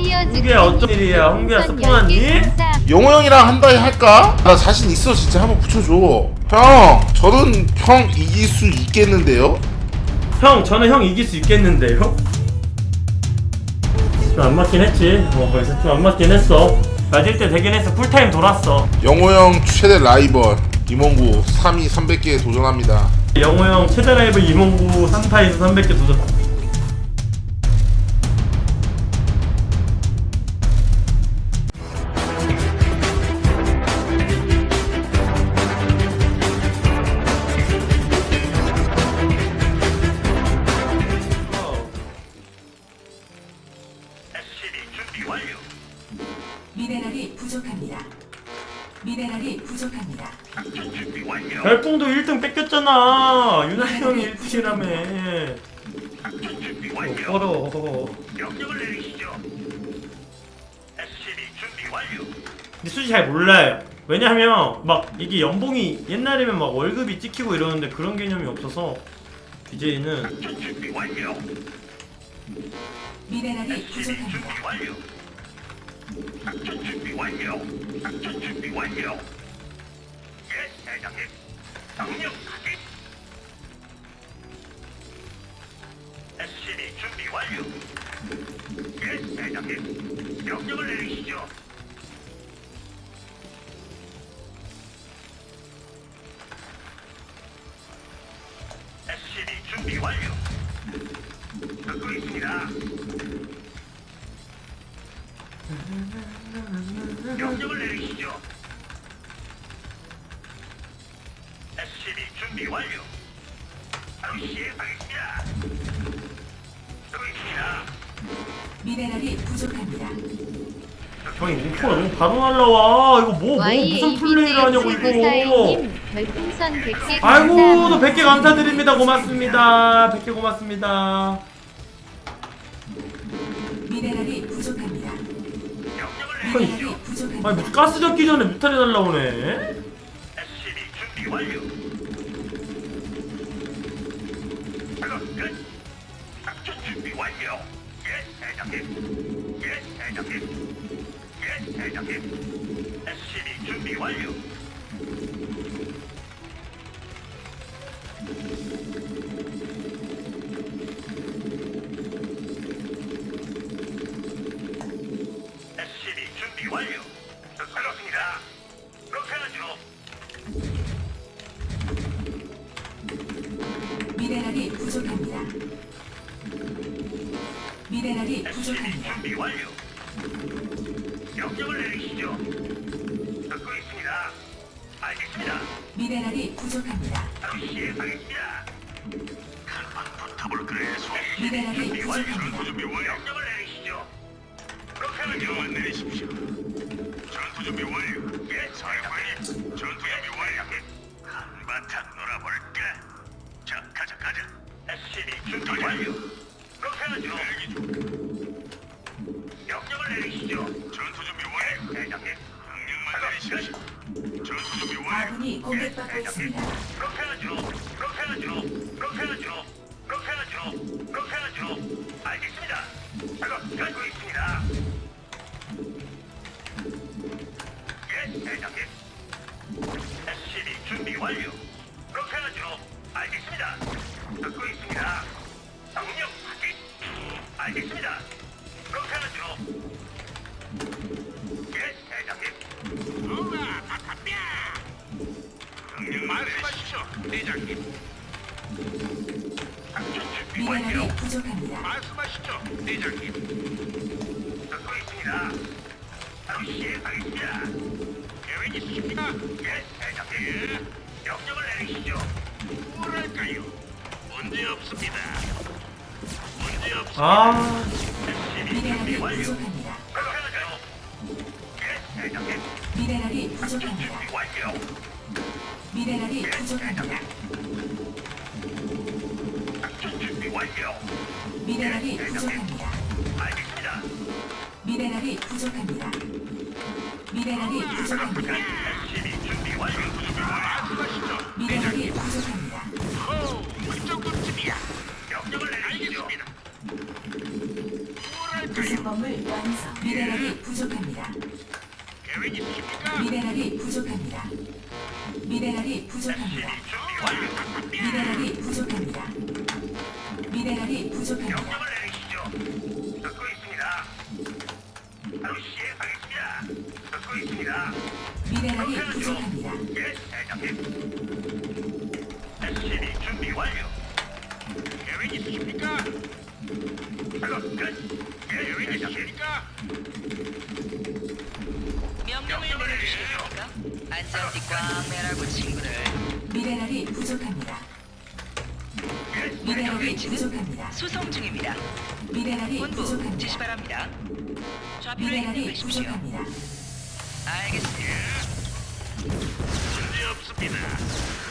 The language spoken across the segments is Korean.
홍규야 어쩐 일이야 홍규야 스폰하니? 10개 감사합니다. 영호 형이랑 한 달에 할까? 나 자신 있어 진짜 한번 붙여줘 형 저는 형 이길 수 있겠는데요? 형 저는 형 이길 수 있겠는데요? 좀안 맞긴 했지 어 거기서 좀안 맞긴 했어 맞을 때 되긴 했어 쿨타임 돌았어 영호 형 최대 라이벌 임원구 3위 300개에 도전합니다 영호 형 최대 라이브 이몽구 3타에서 300개 도전 형이 1등이라며 어, 명령을 내리시죠. SCB 준비 완료. 근데 솔직히 잘 몰라요 왜냐하면 막 이게 연봉이 옛날이면 막 월급이 찍히고 이러는데 그런 개념이 없어서 BJ는 준비 완료. 미네랄이 SCB 준비 부족합니다. 완료. 작전 준비 완료. 작전 준비 완료. 예, 대장님. 명령 확인. 완료. 예, 대장님. 명령을 내리시죠. 미네랄이 부족합니다. 형이 목표가 너무 바로 날라와 이거 뭐, 뭐 무슨 플레이를 하냐고 이거 별풍선 100개 아이고 또 감사합니다. 100개 감사드립니다 고맙습니다 100개 고맙습니다 미네랄이 부족합니다. 아니, 미네랄이. 아니 부족합니다. 무슨 가스 잡기 전에 뮤탈이 날라오네 SCB 준비 완료. 대장님. 예, 대장님. 예. 미네랄이 부족합니다. 미네랄이 부족합니다. 준비 완료. 명령을 내리시죠. 듣고 있습니다. 알겠습니다. 미네랄이 부족합니다. 바로 시행하겠습니다. 간판 붙어볼 그래서 미네랄이 준비 완료. 부족합니다. 준비 완료. 명령을 내리시죠. 그렇게 하죠. 명령만 내리십시오. 전투 준비 완료. 예, 사령관님. 전투 준비 완료. 한바탕 놀아볼까? 자, 가자, 가자. SCB 준비 완료. 그렇게 하죠. 명령을 내리시죠. 전투 준비 완료. 대장님. 명령만 내리십시오. 전투 준비 완료. 아군이 공격받고 있습니다. 그렇게 하죠. 그렇게 하죠. 그렇게 하죠. 그렇게 하죠. 그렇게 하죠. 알겠습니다. 작업 가 알겠습니다. 그렇게 하죠. 예, 대장님. 우와, 아깝냐. 명령 말씀하시죠, 대장님. 작전 준비 완료. 미네랄이 부족합니다. 말씀하시죠, 대장님. 듣고 있습니다. 바로 시행하겠습니다. 계획 있으십니까? 예, 대장님. 명령을 내리시죠. 뭐랄까요? 문제 없습니다. 아 미네랄이. 부족합니다. 미네랄이 부족합니다. 미네랄이 예, 부족합니다. 미네랄이 부족합니다. 미네랄이 부족합니다. 미네랄이 부족합니다. 미네랄이 있으십니까? 작업 끝. 예, 계획 있으십니까? 명령을 내려주시겠습니까? 안전띠 꽝 매라고 친구들. 미네랄이 부족합니다. 예, 미네랄이 위치는 부족합니다. 수송 중입니다. 미네랄이 본부 지시 부족합니다. 바랍니다. 좌표를 미네랄이 입력하십시오. 부족합니다. 알겠습니다. 문제 없습니다.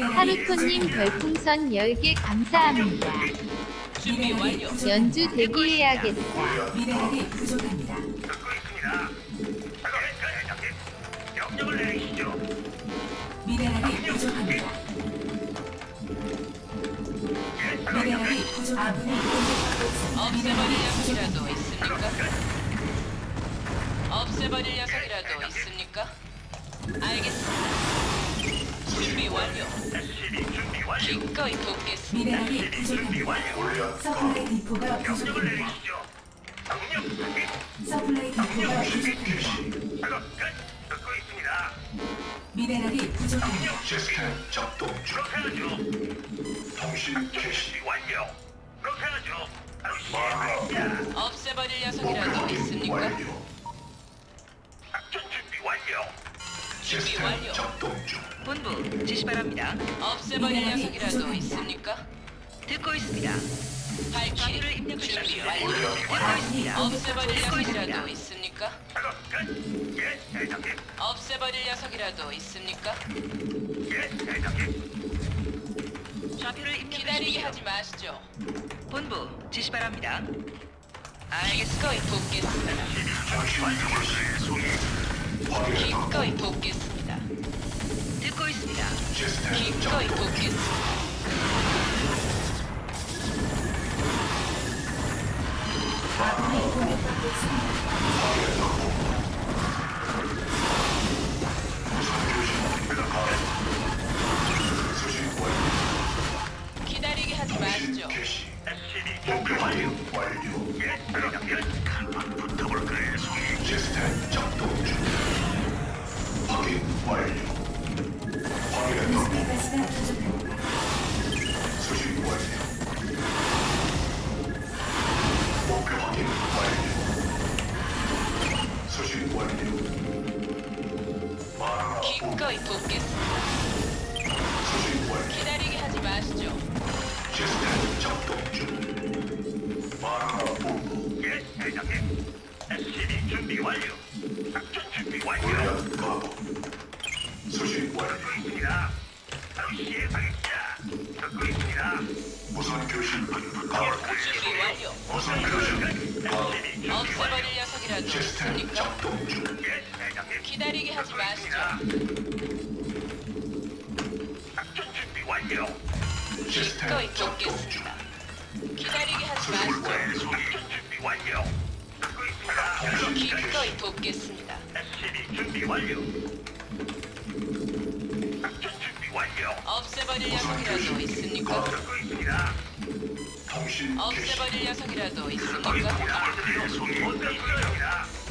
하루토님 별풍선 10개 감사합니다. 준비 완료. 연주 대기해야겠다. 미네랄이 부족합니다. 미네랄이 부족합니다. 끝. 부족합니다. 없애버릴 녀석이라도 있습니까? 없애버릴 녀석이라도 있습니까? 알겠습니다. 준비 완료. SCB 준비 완료. 기꺼이 돕겠습니다. 미네랄이 준비 부족합니다. 완료. 서플라이 디포가 명령을 부족합니다. 내리시죠. 명령 확인. 서플라이 디포가 부족합니다. 작업 끝. 듣고 있습니다. 미네랄이 부족합니다. 시스템 작동 중. 그렇게 하죠. 통신 개시 완료. 그렇게 하죠. 바로. 없애버릴 녀석이라도 있습니까? 작전 준비 완료. 작동 중. 본부 지시 바랍니다. 없애버릴 녀석이라도 있습니까? 듣고 있습니다. 발키를 입력하십시오. 준비 완료. 듣고 있습니다. 없애버릴 녀석이라도 있습니까? 작업 끝. 예, 대장님. 없애버릴 녀석이라도 있습니까? 예, 대장님. 좌표를 기다리게 하지 마시죠. 본부 지시 바랍니다. 알겠습니다. 기꺼이 돕겠습니다. 완료를 송이. 기꺼이 돕겠습니다. 듣고 있습니다. 기꺼이 돕겠습니다. 아군이 공격받고 있습니다. 확 없애버릴 녀석이라도 시스템 있습니까? 작동 중. 예, 대장님. 기다리게 하지 마시죠. 있습니다. 작전 준비 완료. 시스템 기꺼이 작동 중. 돕겠습니다. 기다리게 하지 마시죠. 완료. 작전 준비 완료. 듣고 있습니다. 기꺼이 돕겠습니다. SCB 준비 완료. 작전 준비 완료. 없애버릴 녀석이라도 있습니까? 듣고 있습니다. 통신 없애버릴 녀석이라도 있습니까?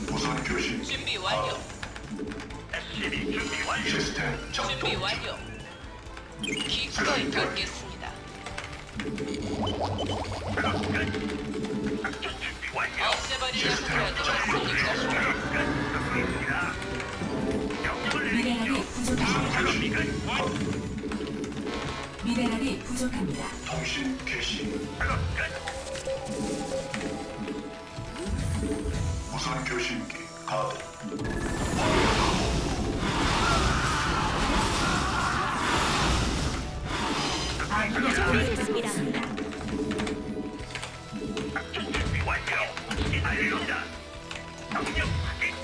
무선 교신 준비 완료. 완료. 시스템 준비 완료. 기꺼이 돕겠습니다. 없애버릴 녀석이라도 있습니까? 미네랄이. 부족합니다. 미네랄이 부족합니다. 통신 개시. 작업 끝. 무선 교신기 아군이 준비됐습니다. 작전 준비 완료. 알겠습니다. 명령 확인.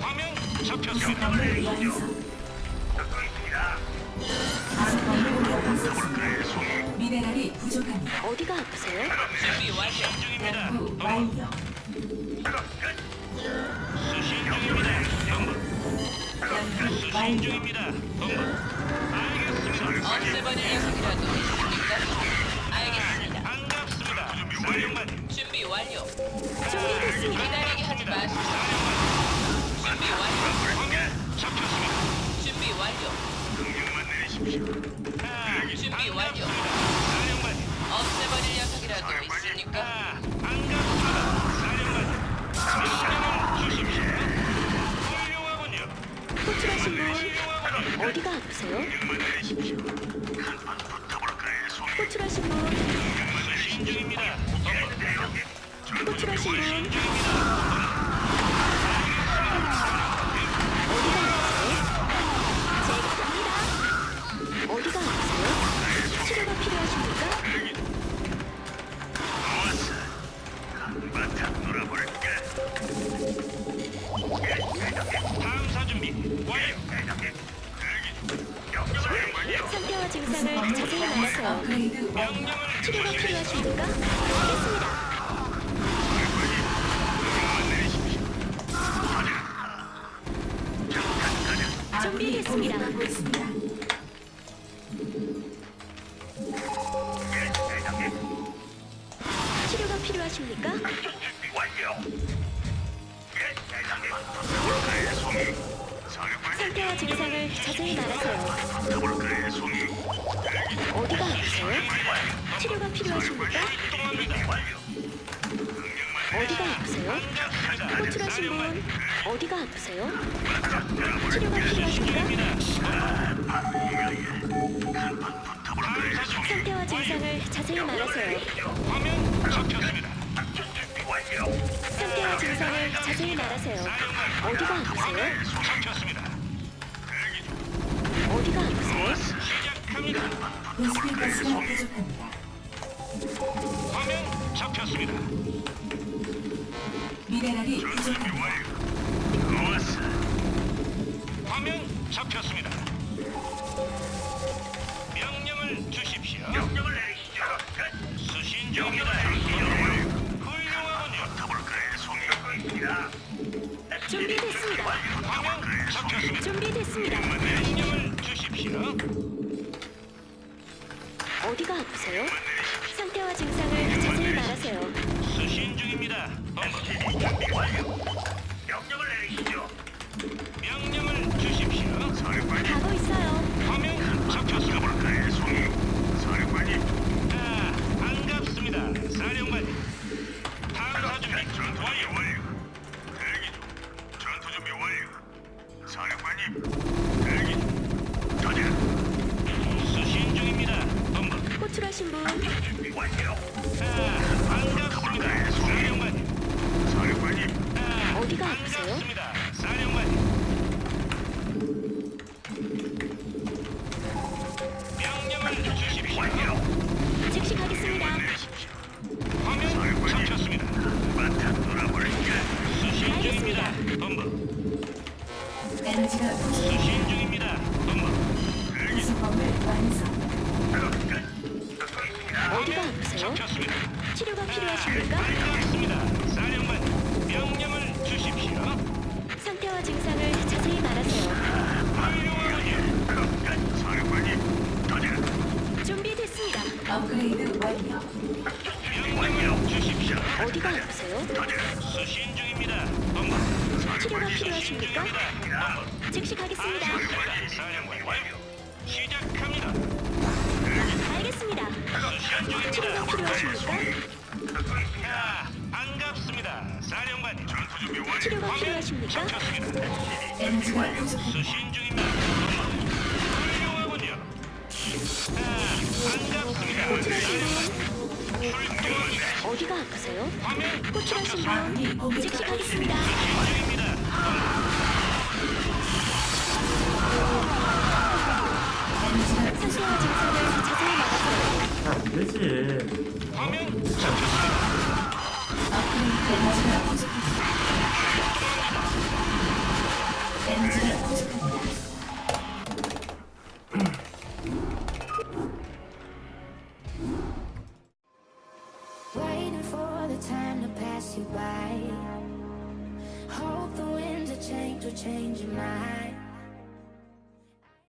화면 잡혔습니다. 완성. 부족합니다. 어디가 아프세요? 준비 완료. 중입니다. 완료. 수신 중입니다. 연구 완료. 중입니다. 알겠습니다. 없애버릴 녀석이라도 있습니까? 알겠습니다. 반갑습니다. 사령관. 준비 완료. 준비됐습니다. 기다리게 하지 마십시오. 준비 완료. 화면 잡혔습니다. 준비 완료. 준비 완료. 녀석이라도 있습니까? 호출하신 분. 어디가 아프세요? 호출하신 분 수신 중입니다. 호출하신 분. 증상을 자세히 말하세요. 치료가 필요하십니까? 필요하십니까? 어디가 아프세요? 호출하신 분 어디가 아프세요? 치료가. 필요하십니까? 상태와 증상을 자세히 말하세요. 화면 잡혔습니다. 상태와 증상을 자세히 말하세요. 어디가 아프세요? 잡혔습니다. 어디가 아프세요? 시작합니다. 베스핀 가스가 부족합니다. 미네랄이 준비 부족합니다. 완료. 좋았어. 화면 잡혔습니다. 명령을 주십시오. 명령을 내리시죠. 수신 중입니다. 훌륭하군요. 타볼까요, 송이? 있습니다. 준비됐습니다. 화면 잡혔습니다. 준비됐습니다. 명령을 주십시오. 어디가 아프세요? 상태와 증상을 자세히 말하세요. 수신 중입니다. 준비 완료. 명령을 내리시죠. 명령을 주십시오. 사령관님. 가고 있어요. 화면 잡혔습니다. 볼까요, 송이? 사령관님. 아, 반갑습니다. 사령관님. 탐사 준비 전투 완료. 완료. 대기 중. 전투 준비 완료. 사령관님. 대기 중. 가자. 수신 중입니다. 본부. 호출하신 분 준비 완료. 아, 어디가 아프세요? 반갑습니다. 사령관님. 명령을 주십시오. 즉시 가겠습니다. 화면 잡혔습니다. 바탕 돌아버릴까? 수신 중입니다. 본부. 에너지가 부족. 수신 중입니다. 본부. 부속 건물 완성. 어디가 아프세요? 잡혔습니다. 치료가 필요하십니까? 수신 중입니다. 치료가 필요하십니까? 아, 반갑습니다. 사령관. 전투 준비 완료. 치료가 화면 필요하십니까? 잡혔습니다. 에너지가 부족합니다. 수신 중입니다. 훌륭하군요. 아, 반갑습니다. 사령관. 분 어디가 아프세요? 아군이 분 즉시 가겠습니다. 되지. 엔지가 부족합니다.